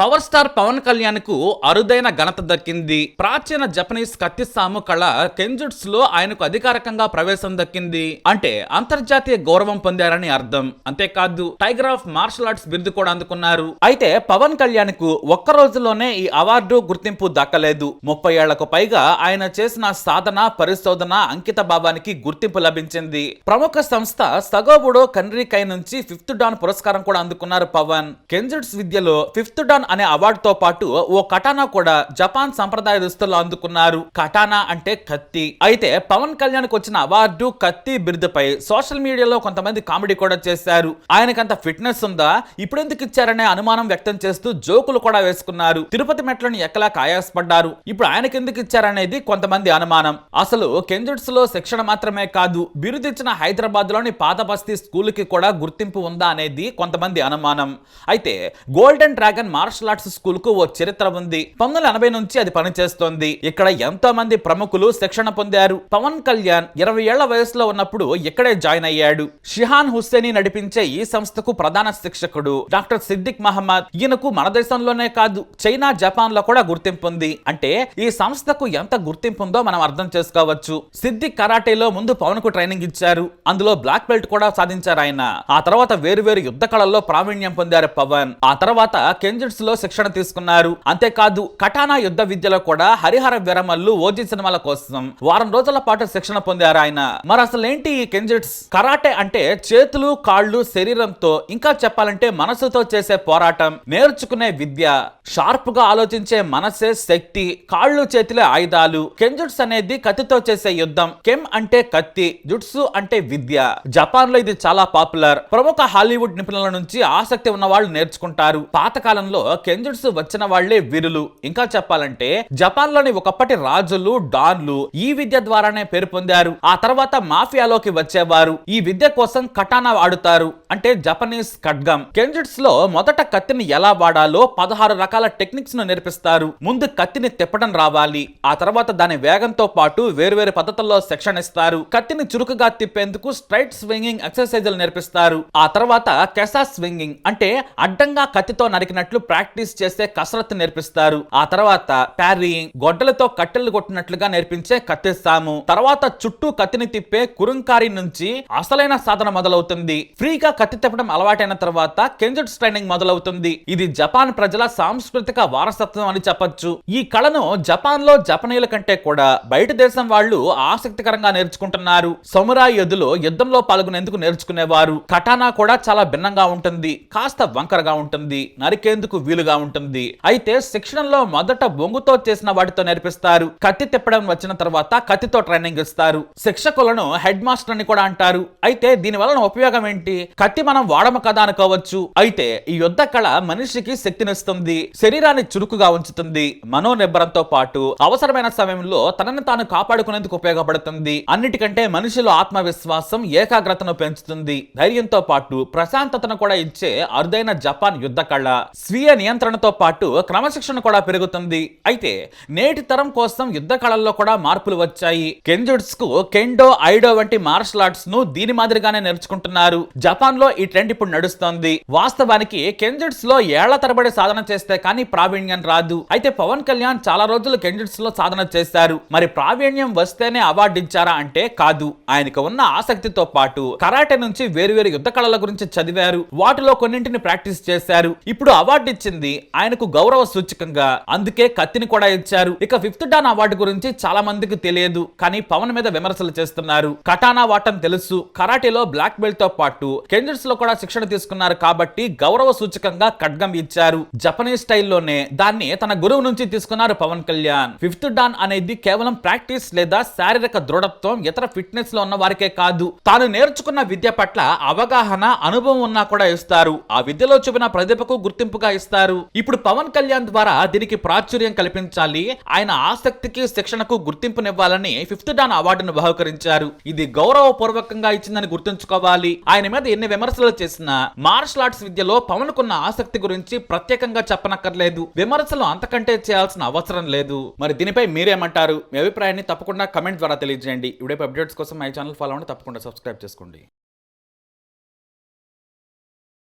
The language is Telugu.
పవర్ స్టార్ పవన్ కళ్యాణ్కు అరుదైన ఘనత దక్కింది. ప్రాచీన జపనీస్ కత్తి సాము కళ కెంజుట్స్లో ఆయనకు అధికారికంగా ప్రవేశం దక్కింది. అంటే అంతర్జాతీయ గౌరవం పొందారని అర్థం. అంతేకాదు టైగర్ ఆఫ్ మార్షల్ ఆర్ట్స్ బిరుదు కూడా అందుకున్నారు. అయితే పవన్ కళ్యాణ్కు ఒక్క రోజులోనే ఈ అవార్డు గుర్తింపు దక్కలేదు. ముప్పై ఏళ్ళకు పైగా ఆయన చేసిన సాధన పరిశోధన అంకిత భావానికి గుర్తింపు లభించింది. ప్రముఖ సంస్థ సగోబుడో కన్రీకై నుంచి ఫిఫ్త్ డాన్ పురస్కారం కూడా అందుకున్నారు పవన్. కెంజుట్స్ విద్యలో ఫిఫ్త్ డాన్ అనే అవార్డుతో పాటు ఓ కటానా కూడా జపాన్ సంప్రదాయ దుస్తుల్లో అందుకున్నారు. కటానా అంటే కత్తి. అయితే పవన్ కళ్యాణ్కి వచ్చిన అవార్డు కత్తి బిరుదుపై సోషల్ మీడియాలో కొంతమంది కామెడీ కూడా చేశారు. ఆయనకంత ఫిట్నెస్ ఉందా? ఇప్పుడు ఎందుకు ఇచ్చారనే అనుమానం వ్యక్తం చేస్తూ జోకులు కూడా వేసుకున్నారు. తిరుపతి మెట్లను ఎక్కలా కాయాసపడ్డారు ఇప్పుడు ఆయనకి ఎందుకు ఇచ్చారనేది కొంతమంది అనుమానం. అసలు కెంజుడ్స్లో శిక్షణ మాత్రమే కాదు బిరుదిచ్చిన హైదరాబాద్లోని పాత బస్తీ స్కూల్కి కూడా గుర్తింపు ఉందా అనేది కొంతమంది అనుమానం. అయితే గోల్డెన్ డ్రాగన్ మార్షల్ ఆర్ట్స్ స్కూల్కు ఓ చరిత్ర ఉంది. పంతొమ్మిది ఎనభై నుంచి అది పనిచేస్తోంది. ఇక్కడ ఎంతో మంది ప్రముఖులు శిక్షణ పొందారు. పవన్ కళ్యాణ్ ఇరవై ఏళ్ళ వయసులో ఉన్నప్పుడు ఇక్కడే జాయిన్ అయ్యాడు. షిహాన్ హుస్సేని నడిపించే ఈ సంస్థకు ప్రధాన శిక్షకుడు. డాక్టర్ సిద్దిక్ మహమ్మద్ ఈయనకు మన దేశంలోనే కాదు చైనా జపాన్లో కూడా గుర్తింపు ఉంది. అంటే ఈ సంస్థకు ఎంత గుర్తింపు ఉందో మనం అర్థం చేసుకోవచ్చు. సిద్దిక్ కరాటేలో ముందు పవన్కు ట్రైనింగ్ ఇచ్చారు. అందులో బ్లాక్ బెల్ట్ కూడా సాధించారు ఆయన. ఆ తర్వాత వేరు వేరు యుద్ధ కళల్లో ప్రావీణ్యం పొందారు పవన్. ఆ తర్వాత కెంజిట్స్ లో శిక్షణ తీసుకున్నారు. అంతేకాదు కటానా యుద్ధ విద్యలో కూడా హరిహర విరమల్లు ఓజీ సినిమాల కోసం వారం రోజుల పాటు శిక్షణ పొందారు ఆయన. మరి అసలు ఏంటి ఈ కెంజిట్స్? కరాటే అంటే చేతులు కాళ్ళు శరీరంతో ఇంకా చెప్పాలంటే మనసుతో చేసే పోరాటం నేర్చుకునే విద్య. షార్ప్గా ఆలోచించే మనసే శక్తి కాళ్ళు చేతిలే ఆయుధాలు. కెంజుట్స్ అనేది కత్తితో చేసే యుద్ధం. కెమ్ అంటే కత్తి జుట్సు అంటే విద్య. జపాన్లో ఇది చాలా పాపులర్. ప్రముఖ హాలీవుడ్ నిపుణుల నుంచి ఆసక్తి ఉన్న వాళ్ళు నేర్చుకుంటారు. పాతకాలంలో కెంజుట్స్ వచ్చిన వాళ్ళే వీరులు. ఇంకా చెప్పాలంటే జపాన్లోని ఒకప్పటి రాజులు డాన్లు ఈ విద్య ద్వారానే పేరు పొందారు. ఆ తర్వాత మాఫియాలోకి వచ్చేవారు. ఈ విద్య కోసం కటానా వాడుతారు. అంటే జపనీస్ ఖడ్గం. కెంజుట్స్లో మొదట కత్తిని ఎలా వాడాలో పదహారు రకాల టెక్నిక్స్ను నేర్పిస్తారు. ముందు కత్తిని తిప్పడం రావాలి. ఆ తర్వాత దాని వేగంతో పాటు వేరువేరు పద్ధతుల్లో శిక్షణ ఇస్తారు. కత్తిని చురుకుగా తిప్పేందుకు స్ట్రైట్ స్వింగింగ్ ఎక్సర్సైజులు నేర్పిస్తారు. ఆ తర్వాత కెసా స్వింగింగ్ అంటే అడ్డంగా కత్తితో నరికినట్లు ప్రాక్టీస్ ప్రాక్టీస్ చేసే కసరత్తు నేర్పిస్తారు. ఆ తర్వాత ప్యారీయింగ్ గొడ్డలతో కట్టెలు కొట్టినట్లుగా నేర్పించే కత్తిస్తాము తర్వాత చుట్టూ కత్తిని తిప్పే కురుంకారి నుంచి అసలైన సాధన మొదలవుతుంది. ఫ్రీగా కత్తి తిప్పడం అలవాటైన తర్వాత కెంజుట్స్ ట్రైనింగ్ మొదలవుతుంది. ఇది జపాన్ ప్రజల సాంస్కృతిక వారసత్వం అని చెప్పొచ్చు. ఈ కళను జపాన్లో జపనీయుల కంటే కూడా బయట దేశం వాళ్ళు ఆసక్తికరంగా నేర్చుకుంటున్నారు. సమురాయి యుద్ధులు యుద్ధంలో పాల్గొనేందుకు నేర్చుకునేవారు. కటానా కూడా చాలా భిన్నంగా ఉంటుంది. కాస్త వంకరగా ఉంటుంది. నరికేందుకు వీలుగా ఉంటుంది. అయితే శిక్షణలో మొదట బొంగుతో చేసిన వాటితో నేర్పిస్తారు. కత్తి తిప్పడం వచ్చిన తర్వాత కత్తితో ట్రైనింగ్ ఇస్తారు. శిక్షకులను హెడ్ మాస్టర్ అని కూడా అంటారు. అయితే దీని వలన ఉపయోగం ఏంటి? కత్తి మనం వాడము కదా అనుకోవచ్చు. అయితే ఈ యుద్ధ కళ మనిషికి శక్తినిస్తుంది. శరీరాన్ని చురుకుగా ఉంచుతుంది. మనోనిబ్బరంతో పాటు అవసరమైన సమయంలో తనని తాను కాపాడుకునేందుకు ఉపయోగపడుతుంది. అన్నిటికంటే మనిషిలో ఆత్మవిశ్వాసం ఏకాగ్రతను పెంచుతుంది. ధైర్యంతో పాటు ప్రశాంతతను కూడా ఇచ్చే అరుదైన జపాన్ యుద్ధ కళ. స్వీయ నియంత్రణతో పాటు క్రమశిక్షణ కూడా పెరుగుతుంది. అయితే నేటి తరం కోసం యుద్ధ కళల్లో కూడా మార్పులు వచ్చాయి. కెంజుడ్స్కు కెండో ఐడో వంటి మార్షల్ ఆర్ట్స్ను దీని మాదిరిగానే నేర్చుకుంటున్నారు. జపాన్లో ఈ ట్రెండ్ ఇప్పుడు నడుస్తోంది. వాస్తవానికి కెంజుడ్స్లో ఏళ్ళ తరబడి సాధన చేస్తే కానీ ప్రావీణ్యం రాదు. అయితే పవన్ కళ్యాణ్ చాలా రోజులు కెంజుడ్స్లో సాధన చేశారు. మరి ప్రావీణ్యం వస్తేనే అవార్డు ఇచ్చారా అంటే కాదు. ఆయనకు ఉన్న ఆసక్తితో పాటు కరాటే నుంచి వేరు వేరు యుద్ధ కళల గురించి చదివారు. వాటిలో కొన్నింటిని ప్రాక్టీస్ చేశారు. ఇప్పుడు అవార్డు ఇచ్చింది ఆయనకు గౌరవ సూచకంగా. అందుకే కత్తిని కూడా ఇచ్చారు. ఇక ఫిఫ్త్ డాన్ అవార్డు గురించి చాలా మందికి తెలియదు. కానీ పవన్ మీద విమర్శలు చేస్తున్నారు. కటానా వాటం తెలుసు. కరాటేలో బ్లాక్ బెల్ట్తో పాటు కెంజర్స్లో కూడా శిక్షణ తీసుకున్నారు కాబట్టి గౌరవ సూచకంగా ఖడ్గం ఇచ్చారు. జపనీస్ స్టైల్లోనే దాన్ని తన గురువు నుంచి తీసుకున్నారు పవన్ కళ్యాణ్. ఫిఫ్త్ డాన్ అనేది కేవలం ప్రాక్టీస్ లేదా శారీరక దృఢత్వం ఇతర ఫిట్నెస్లో ఉన్న వారికే కాదు. తాను నేర్చుకున్న విద్య పట్ల అవగాహన అనుభవం ఉన్నా కూడా ఇస్తారు. ఆ విద్యలో చూపిన ప్రతిభకు గుర్తింపుగా ఇస్తారు. ఇప్పుడు పవన్ కళ్యాణ్ ద్వారా దీనికి ప్రాచుర్యం కల్పించాలి. ఆయన ఆసక్తికి శిక్షణకు గుర్తింపునివ్వాలని ఫిఫ్త్ డాన్ అవార్డును బహుకరించారు ఇది గౌరవపూర్వకంగా ఇచ్చిందని గుర్తుంచుకోవాలి. ఆయన మీద ఎన్ని విమర్శలు చేసినా మార్షల్ ఆర్ట్స్ విద్యలో పవన్ కున్న ఆసక్తి గురించి ప్రత్యేకంగా చెప్పనక్కర్లేదు. విమర్శలు అంతకంటే చేయాల్సిన అవసరం లేదు. మరి దీనిపై మీరేమంటారు? మీ అభిప్రాయాన్ని తప్పకుండా కమెంట్ ద్వారా తెలియజేయండి. ఇప్పుడే అప్డేట్స్ కోసం మై ఛానల్ ఫాలో అవ్వండి. తప్పకుండా సబ్స్క్రైబ్ చేసుకోండి.